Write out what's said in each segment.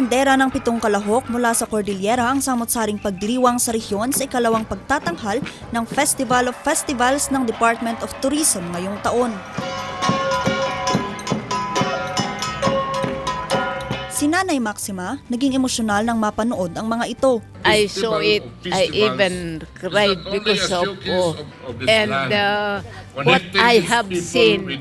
Binandera ng pitong kalahok mula sa Cordillera ang samot-saring pagdiriwang sa rehiyon sa ikalawang pagtatanghal ng Festival of Festivals ng Department of Tourism ngayong taon. Nanay Maxima, naging emosyonal nang mapanood ang mga ito. I saw it. I even cried because of, oh, of- of and uh, what I have seen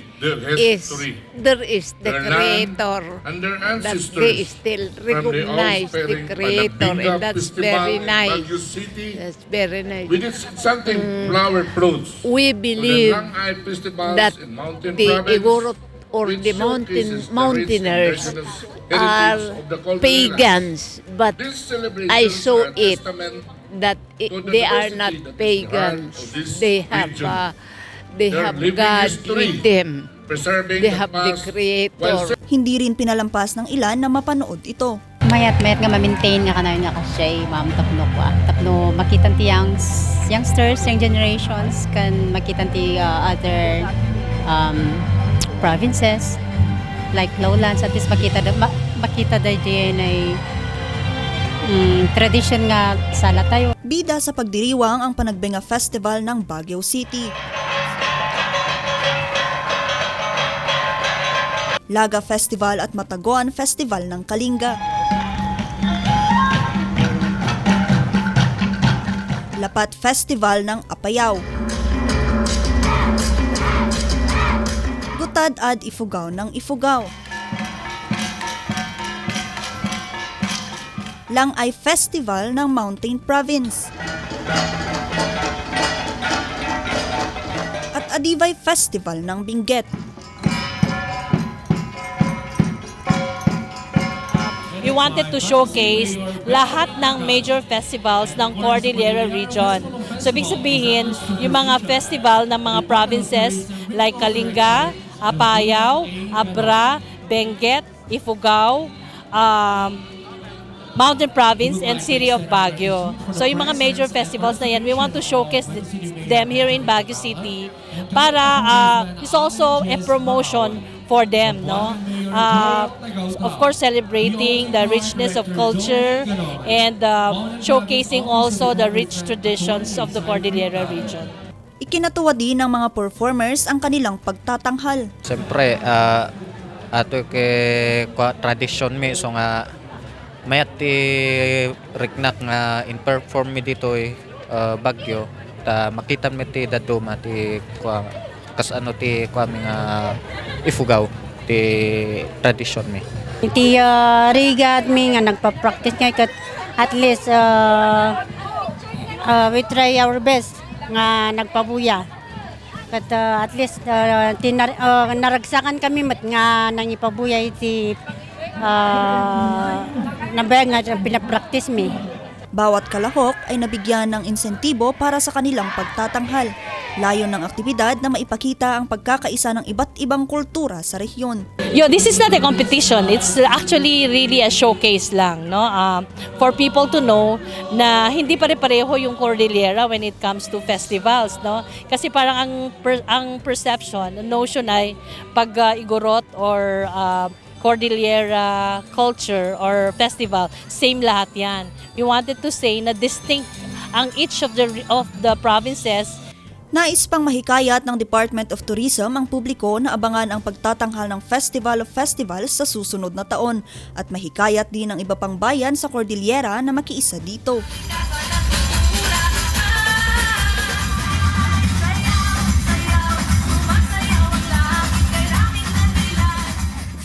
is there is the creator and their that ancestors they still recognize the creator and that's very nice. That's very nice. with its something flower fruits. We believe that the Igorot or the mountain mountaineers are pagans, but I saw it that it, they are not pagans. They have uh, they have God with them. They the have the creator. Hindi rin pinalampas ng ilan na mapanood ito. Mayat mayat nga ma-maintain nga kanayon nga kasya ma'am tapno ko. Tapno makitan ti youngs, youngsters, young generations kan makitan ti uh, other um, provinces like lowlands at least makita da, ma, makita da diyan mm, tradition nga sala tayo. Bida sa pagdiriwang ang Panagbenga Festival ng Baguio City. Laga Festival at Matagoan Festival ng Kalinga. Lapat Festival ng Apayao. Gutad ad Ifugao ng Ifugao. Langay Festival ng Mountain Province. At Adivay Festival ng Benguet. we wanted to showcase lahat ng major festivals ng Cordillera region. So, ibig sabihin, yung mga festival ng mga provinces like Kalinga, Apayao, Abra, Benguet, Ifugao, um, Mountain Province and City of Baguio. So yung mga major festivals na yan, we want to showcase th- them here in Baguio City para uh, it's also a promotion for them, no? Uh, of course, celebrating the richness of culture and uh, showcasing also the rich traditions of the Cordillera region. Ikinatuwa din ng mga performers ang kanilang pagtatanghal. Siyempre, ah, ato ke kwa tradisyon mi so nga mayat ti rignak nga in perform mi dito eh, ah, Bagyo ta makita mi ti daduma ti kwa kas ano ti kwa mi nga ifugaw ti tradisyon mi. Iti uh, riga at mi nga nagpa-practice nga kat at least uh, uh, we try our best nga nagpabuya. Kat uh, at least uh, tinar, uh, naragsakan kami mat nga nang ipabuya iti uh, nabaya nga pinapractice mi. Bawat kalahok ay nabigyan ng insentibo para sa kanilang pagtatanghal. Layon ng aktibidad na maipakita ang pagkakaisa ng iba't ibang kultura sa rehiyon. Yo, this is not a competition. It's actually really a showcase lang, no? Um, for people to know na hindi pare-pareho yung Cordillera when it comes to festivals, no? Kasi parang ang per- ang perception, notion ay pag uh, Igorot or uh, Cordillera culture or festival, same lahat 'yan. We wanted to say na distinct ang each of the of the provinces Nais pang mahikayat ng Department of Tourism ang publiko na abangan ang pagtatanghal ng Festival of Festivals sa susunod na taon at mahikayat din ang iba pang bayan sa Cordillera na makiisa dito.